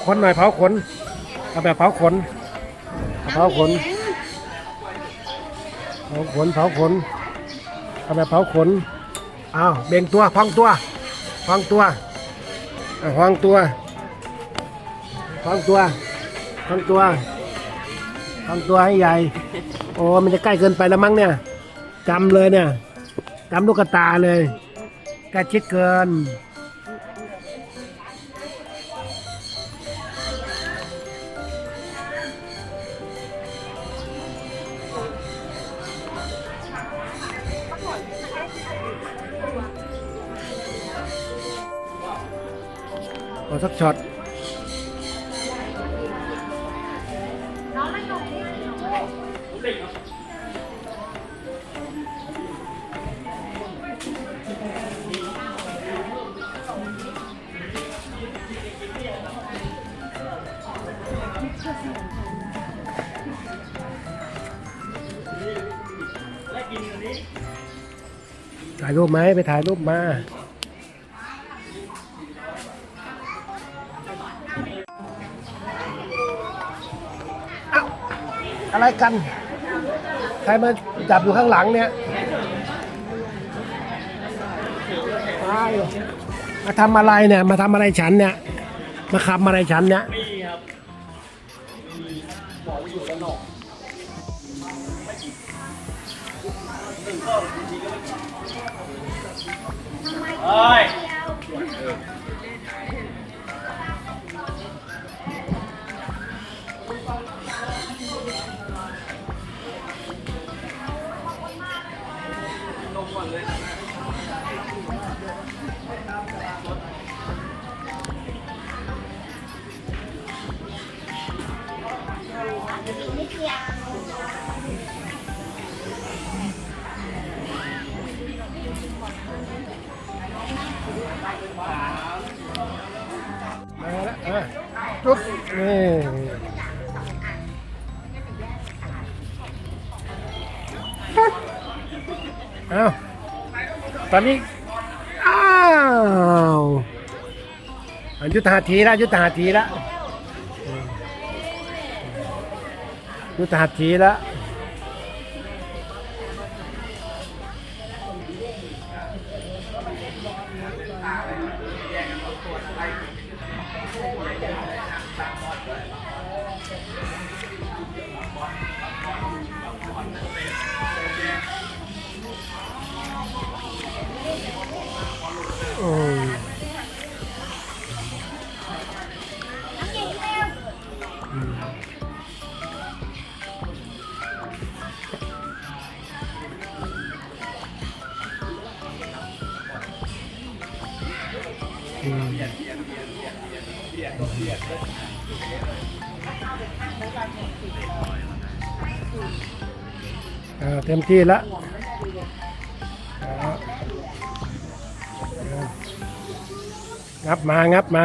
าขนหน่อยเผาขนเอาแบบเผาขนเผาขนเผาขนเผาขนเอาแบบเผาขนอ้าวเบ่งตัวพองตัวพองตัวพองตัวพองตัวพองตัวพองตัวให้ใหญ่โอ้มันจะใกล้เกินไปแล้วมั้งเนี่ยจำเลยเนี่ยจำลูกกระตาเลยใกล้ชิดเกิน สักช็อตถ่ายรูปไหมไปถ่ายรูปมา อะไรกัน ใครมาจับอยู่ข้างหลังเนี่ยไปมาทำอะไรเนี่ย มาทำอะไรฉันเนี่ย มาขับอะไรฉันเนี่ยเฮ้ย ตอนนี้ อ้าวยุทธาทีละยุทธาทีละยุทธาทีละ เต็มที่แล้วงับมา งับมา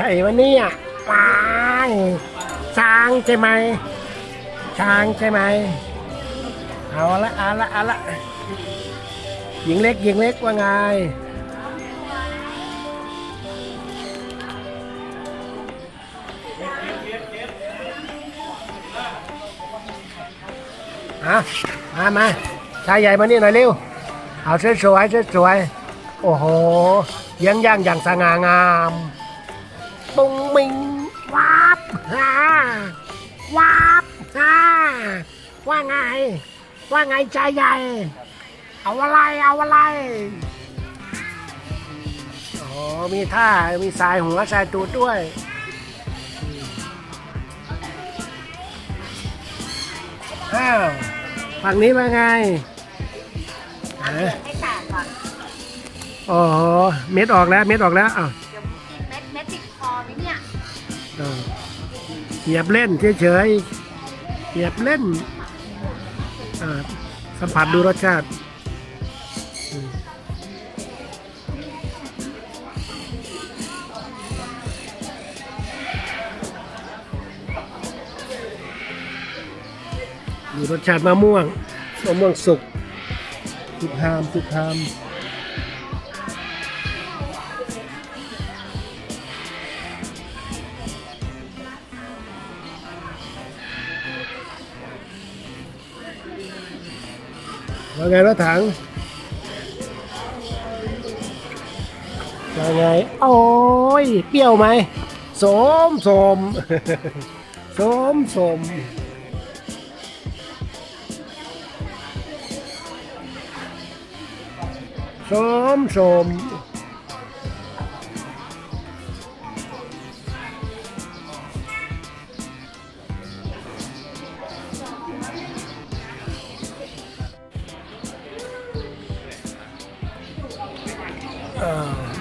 ใครวันนี้อะปายช้างใช่ไหมช้างใช่ไหมเอาละเอาละเอาละหญิงเล็กหญิงเล็กว่าไงอะมามาชายใหญ่มานี่หน่อยเร็ว เอาสวยสวยๆสวยๆโอ้โห เยี่ยงย่างอย่างสง่างาม ปุงมิงวาบฮ่าวาบฮ่าว่าไง ว่าไงใจใหญ่ เอาอะไรเอาอะไรอ๋อมีท่ามีสายหัวสายตูดด้วยอ้าวฝั่งนี้ว่าไงทำเด็กให้แตกก่อนอ๋อเม็ดออกแล้ว เม็ดออกแล้วอ้าว เหยียบเล่นเฉยๆ เหยียบเล่นสัมผัสดูรสชาติดูรสชาติมะม่วงมะม่วงสุกสุกหามสุกหาม ว่าไงรถถังว่าไง โอ้ย เปรี้ยวไหมสมสมสมสมสมสม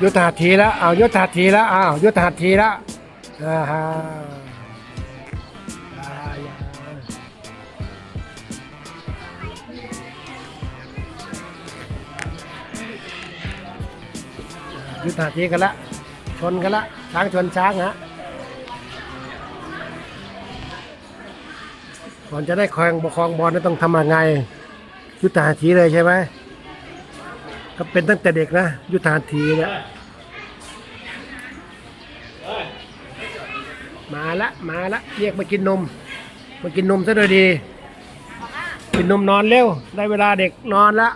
ยุทธหัตถีแล้วอ้าวยุทธหัตถีแล้วอ้าวยุทธหัตถีแล้วอ่าฮะอ่าอย่ายุทธหัตถีกันละ ชนกันละ ช้างชนช้างฮะก่อนจะได้ครองปกครองบอลต้องทำยังไงยุทธหัตถีเลยใช่ไหม ก็เป็นตั้งแต่เด็กนะ ยุทธาทีเนี่ยมาละมาละเรียกมากินนม มากินนมซะโดยดี กินนมนอนเร็ว ได้เวลาเด็กนอนละ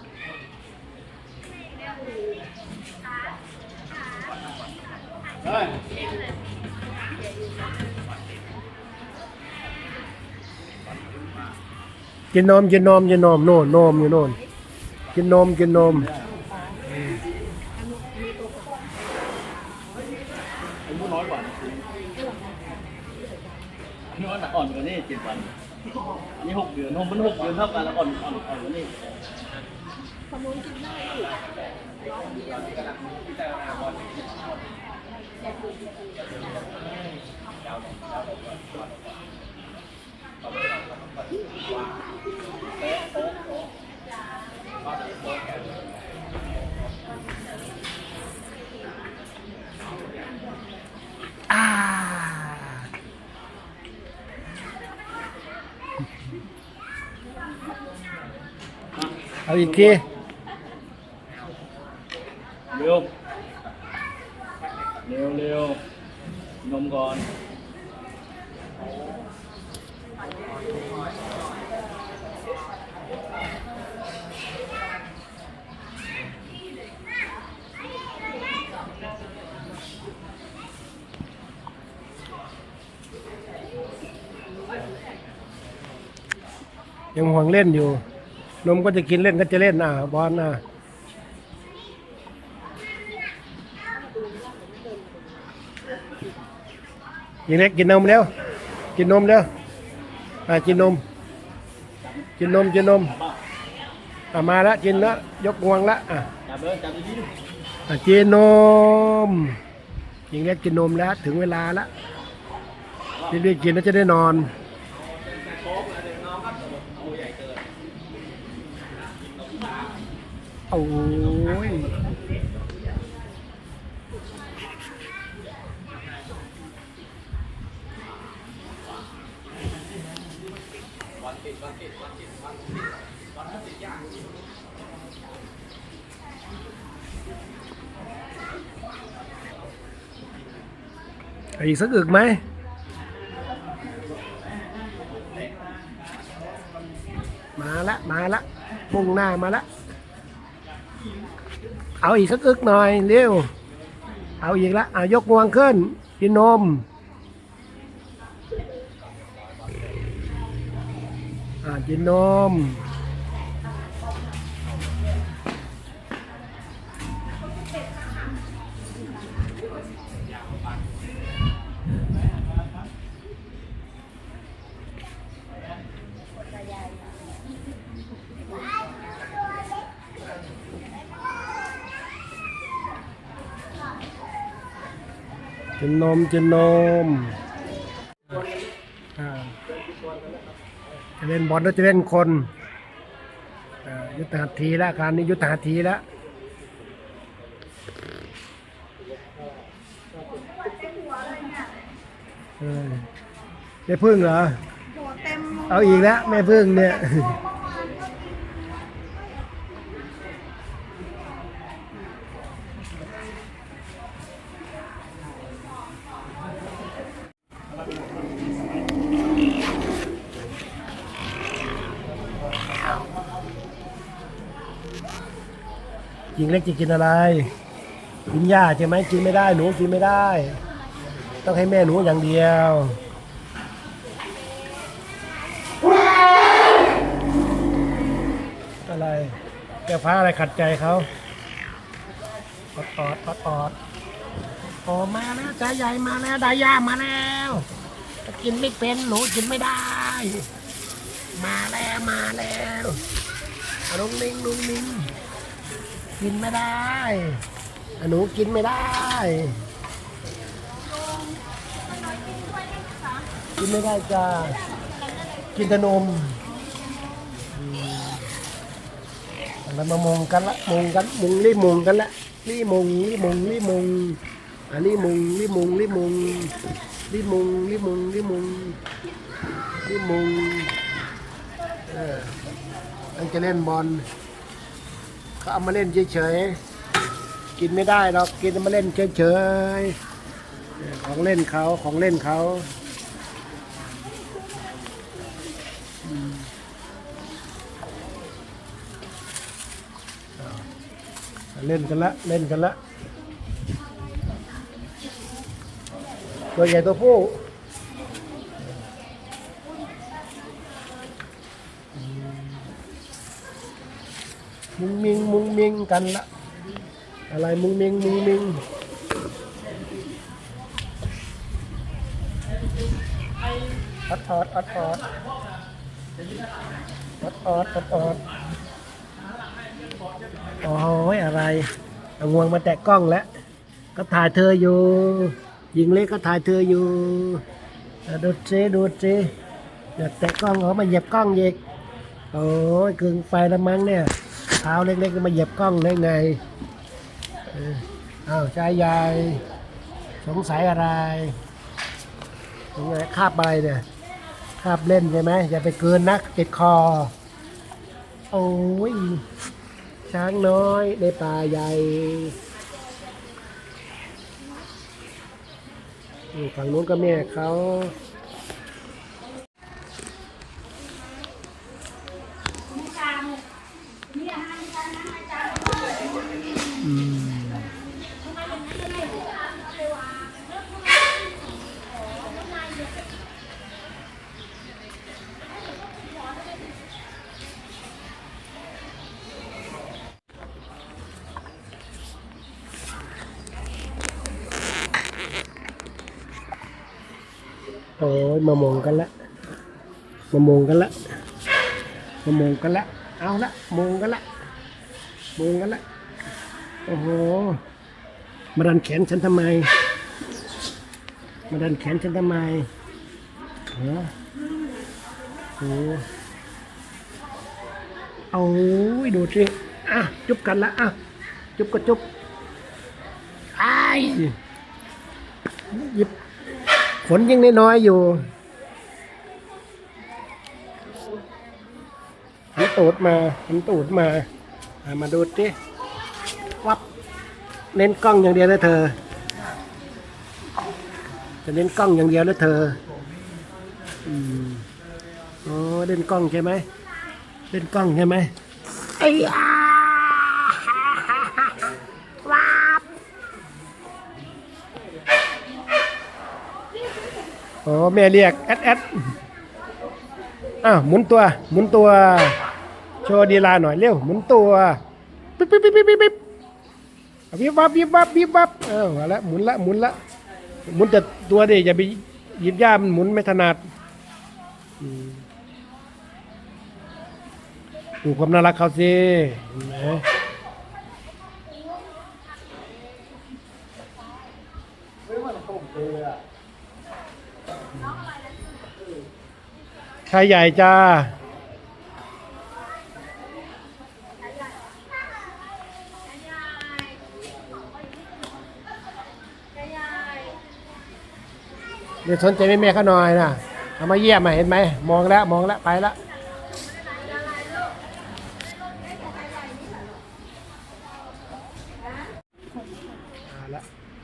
กินนมกินนมกินนมโน่นนมอยู่โน่นกินนมกินนม อายุน้อยกว่าน้อยอ่อนกว่านี่เจ็ดวัน นี่หกเดือนนมมันหกเดือนเท่ากันแล้วอ่อนอ่อนอ่อนกว่านี่ เอาอีกทีเร็วเร็วเร็วนมก่อนยังห่วงเล่นอยู่ นมก็จะกินเล่นก็จะเล่นอะบอลอะยิงเล็กกินนมเร็วกินนมเร็วอะกินนม กินนมกินนมอะมาแล้วกินแล้วยกงวงแล้วอะเลยจับดีอะกินนมยิงเล็กกินนมแล้ว ถึงเวลาแล้วรีบๆกินแล้วจะได้นอน โอ้ยอีกสักอึกไหมมาละ มาละมุ่งหน้ามาละ เอาอีกสักอึกหน่อยเร็ว เอาอีกละเอายกงวงขึ้น กินนมอ่ากินนม นนมกินนมอ่าจะเล่นบอลหรือจะเล่นคนอ่ายุทธหัตถีแล้วการนี้ยุทธหัตถีแล้วเออแม่พึ่งเหรอ เอาอีกแล้วแม่พึ่งเนี่ย กินเล็กจะกินอะไร กินหญ้าใช่ไหมกินไม่ได้หนูกินไม่ได้ ต้องให้แม่หนูอย่างเดียวอะไรแก้วฟ้าอะไรขัดใจเขาออดออดออดออดโอ้มาแล้วจ่าใหญ่มาแล้วดาย่ามาแล้วกินไม่เป็นหนูกินไม่ได้ มาแล้วมาแล้วลุงลิงลุงลิง กินไม่ได้อะหนูกินไม่ได้ กินไม่ได้จ้ากินแต่นมอืมอะไรมามงกันละมงกันมุงรีบมงกันละรีบมงรีบมงรีบมงอันนี้มุงรีบมงรีบมงรีบมงรีบมงรีบมงรีบมงเอออันจะเล่นบอล เขาเอามาเล่นเฉยๆ กินไม่ได้หรอก กินมาเล่นเฉยๆ ของเล่นเขาของเล่นเขาอืมเอาเล่นกันละ เล่นกันละ ตัวใหญ่ตัวผู้ มุงมิงมุงมิงกันละอะไรมุงมิงมุงมิงอดออดอดออดอดออดอดออดโอ้ยอะไรงวงมาแตะกล้องแล้ว ก็ถ่ายเธออยู่ หญิงเล็กก็ถ่ายเธออยู่อะดูสิดูสิอย่าแตะกล้องเขามาเหยียบกล้องอีกโอ้ยกึ่งไฟละมั้งเนี่ย เท้าเล็กๆมาเหยียบกล้องได้ไงอ้าวชายใหญ่สงสัยอะไรสงสัยคาบอะไรเนี่ยคาบเล่นใช่ไหมอย่าไปเกินนักติดคอ โอ้ยช้างน้อยในป่าใหญ่ฝั่งนู้นก็แม่เขาอืมโอ้ยมามองกันละ มงกันละมามงกันละ เอาละมงกันละมงกันละ โอ้โห มาดันแขนฉันทำไม มาดันแขนฉันทำไมเหรอโอ้เอาดูสิอะจุบกันละอะจุบก็จุบไอ้หยิบขนยังน้อยๆอยู่หัน ตูดมาหันตูดมาอะมาดูสิวับเน้นกล้องอย่างเดียวนะเธอ จะเน้นกล้องอย่างเดียวนะเธออืมอ๋อเล่นกล้องใช่ไหมเล่นกล้องใช่ไหมไอ้ยาว้าบโอ้แม่เรียกแอดแอดอ้าวหมุนตัว หมุนตัว ชว์ดีลาหน่อยเร็วหมุนตัวปิ๊บปิ๊บปิ๊บปิ๊บปิ๊บปิ๊บเอาวิบวับวิบวับวิบวับเออมาละหมุนละหมุนละหมุนแต่ตัวดิอย่าไปหยิบย่ามันหมุนไม่ถนัดอืมดูความน่ารักเขาสิเห็นไหมชายใหญ่จ้า เดี๋ยวสนใจแม่แม่เขาหน่อยนะเอามาเยี่ยมมาเห็นไหมมองแล้วมองแล้วไปแล้ว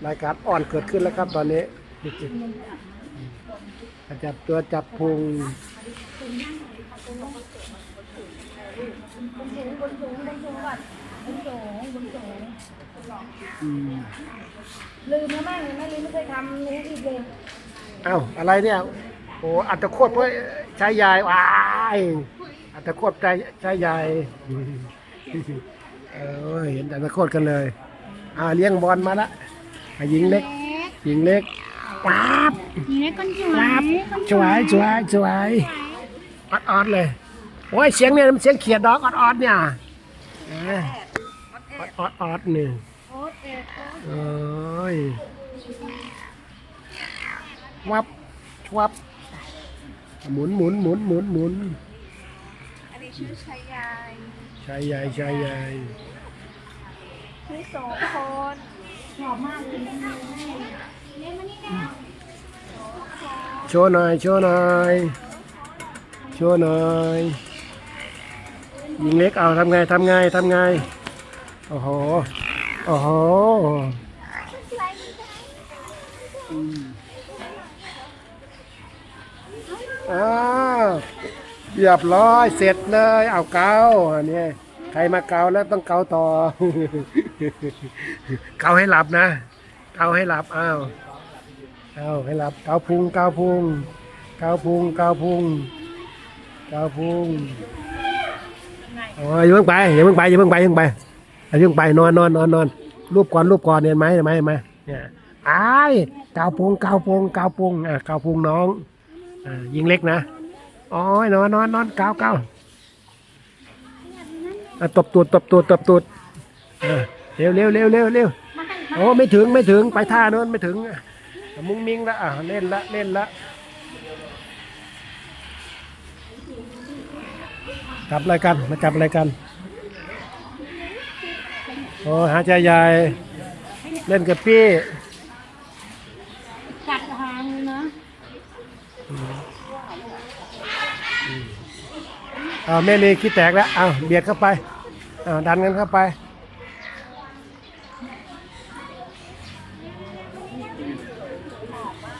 รายการอ่อนเกิดขึ้นแล้วครับตอนนี้จับตัวจับพุงลืมแล้วแม่แม่ลืมไม่เคยทำรู้อีกเลย อ้าอะไรเนี่ยโอ้อัตโคตรเพื่อใช้ยายว้ายอัตโคตรใจใช้ยายเออเห็นอัตโคตรกันเลย อ่าเลี้ยงบอลมาละอะหญิงเล็ก หญิงเล็กป๊าบนี่นี่คนสวป๊าบยสวยสวยสวยออดออดเลยโอ้ยเสียงเนี่ยมันเสียงเขียดดอกออดออดเนี่ยเออออดออดออดหนึ่งโอ๊ตเอ็ดโอ๊ตเอ้ย วับวับหมุนหมุนหมุนหมุนหมุนอันนี้ชื่อชายายชายใหญ่ชายใหญ่ชื่อโสคนหอมมากเลยแม่เล่นมานี่นะโชว์หน่อยโชว์หน่อยโชว์หน่อยยิงเล็กเอาทำไงทำไงทำไงโอ้โหโอ้โหอืม อ้าวเรียบร้อยเสร็จเลย เอาเกาอันนี้ใครมาเกาแล้วต้องเกาต่อ เกาให้หลับนะ เกาให้หลับอ้าวเอาให้หลับเกาพุงเกาพุงเกาพุงเกาพุงเกาพุงโอ้ยอย่าเพิ่งไปอย่าเพิ่งไปอย่าเพิ่งไปอย่าเพิ่งไปอย่าเพิ่งไปนอนนอนนอนนอนรูปก่อนรูปก่อนเห็นไหมเห็นไหมเห็นไหมเนี่ยไอ้ายเกาพุงเกาพุงเกาพุงอะเกาพุงน้อง ยิงเล็กนะโอ้ยนอนนอนนอนเกาเกาอะตบตูดตบตูดตบตูดอะเร็วเร็วเร็วเร็วเร็วโอ้ไม่ถึงไม่ถึงไปท่าโน้นไม่ถึงอะมุ้งมิ้งละอะเล่นละเล่นละจับอะไรกันมาจับอะไรกันโอ้หาใจใหญ่เล่นกับพี่ กัดหางเลยนะ อ้าวแม่ลีขี้แตกแล้วอ้าวเบียดเข้าไปอ้าวดันกันเข้าไป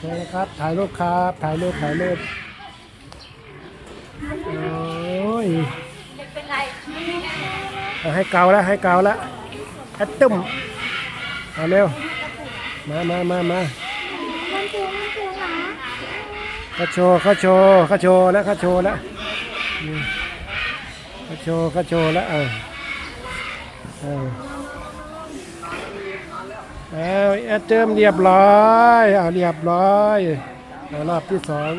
ใช่ครับ ถ่ายรูปครับ ถ่ายรูป ถ่ายรูป โอ้ยเอาให้เกาแล้ว ให้เกาแล้วแอดตึ้มเอาเร็ว มามามามามันสูงมันสูงเหรอเขาโชว์เขาโชว์เขาโชว์แล้วเขาโชว์แล้ว อืมเขาโชว์เขาโชว์แล้วเออเออเอาแอดเติมเรียบร้อยเอาเรียบร้อยรอบที่สอง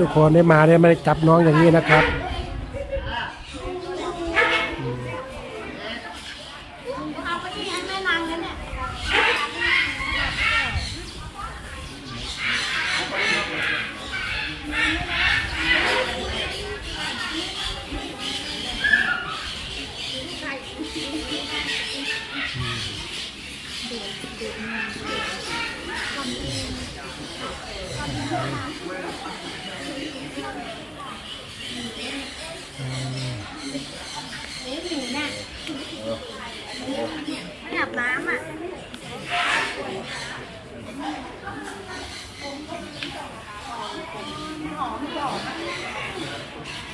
ทุกคนได้มาเนี่ยไม่ได้จับน้องอย่างนี้นะครับ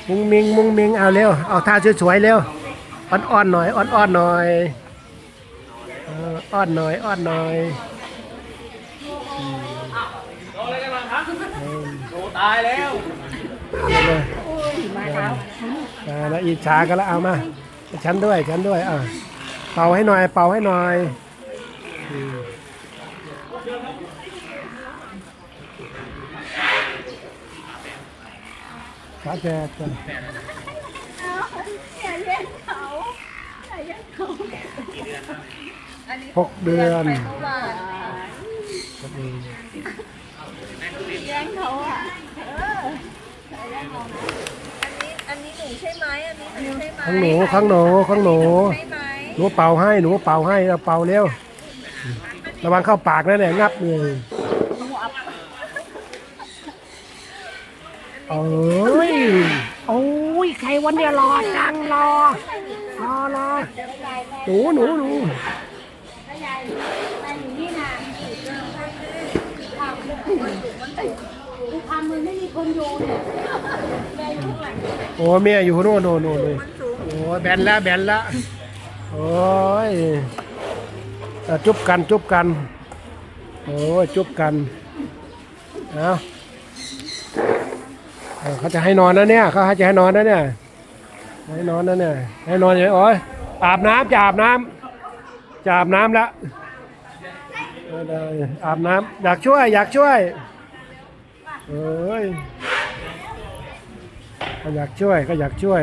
มุงมิงมุงมิงเอาเร็วเอาท่าสวยๆเร็วอ่อนๆหน่อยอ่อนๆหน่อยเอออ่อนหน่อยอ่อนหน่อยโตอะไรกันบ้างครับโตตายแล้วเอาเลยอ่าแล้วอิจฉากันแล้วเอามาฉันด้วยฉันด้วยอะเป่าให้หน่อย เป่าให้หน่อย อืมขาแจกกันเอาอย่าเล่นเขาอย่าเล่นเขาหกเดือนเมื่อวานแย่งเขาอะเอออย่าแย่งเขาอันนี้อันนี้หนูใช่ไหมอันนี้หนูใช่ไหมข้างหนูข้างหนูข้างหนูใช่ไหมหนูเป่าให้หนูเป่าให้เราเป่าเร็วระวังเข้าปากนะเนี่ยงับเลย โอ้ย โอ้ย ใครวันเนี้ยรอจังรอ รอรอหนูหนูหนูทำมันไม่มีคนอยู่เนี่ยโอ้เมียอยู่โน่นโน่นโน่นโน่นโอ้แบนล้วแบนล้วโอ้ยจุบกันจุบกัน โอ้ยจุบกัน เอา เขาจะให้นอนนะเนี่ยเขาจะให้นอนนะเนี่ยให้นอนนะเนี่ยให้นอนอย่างโอ้ยอาบน้ำจะอาบน้ำจะอาบน้ำแล้วเอออาบน้ำอยากช่วย อยากช่วยเอ้ยก็อยากช่วยก็อยากช่วย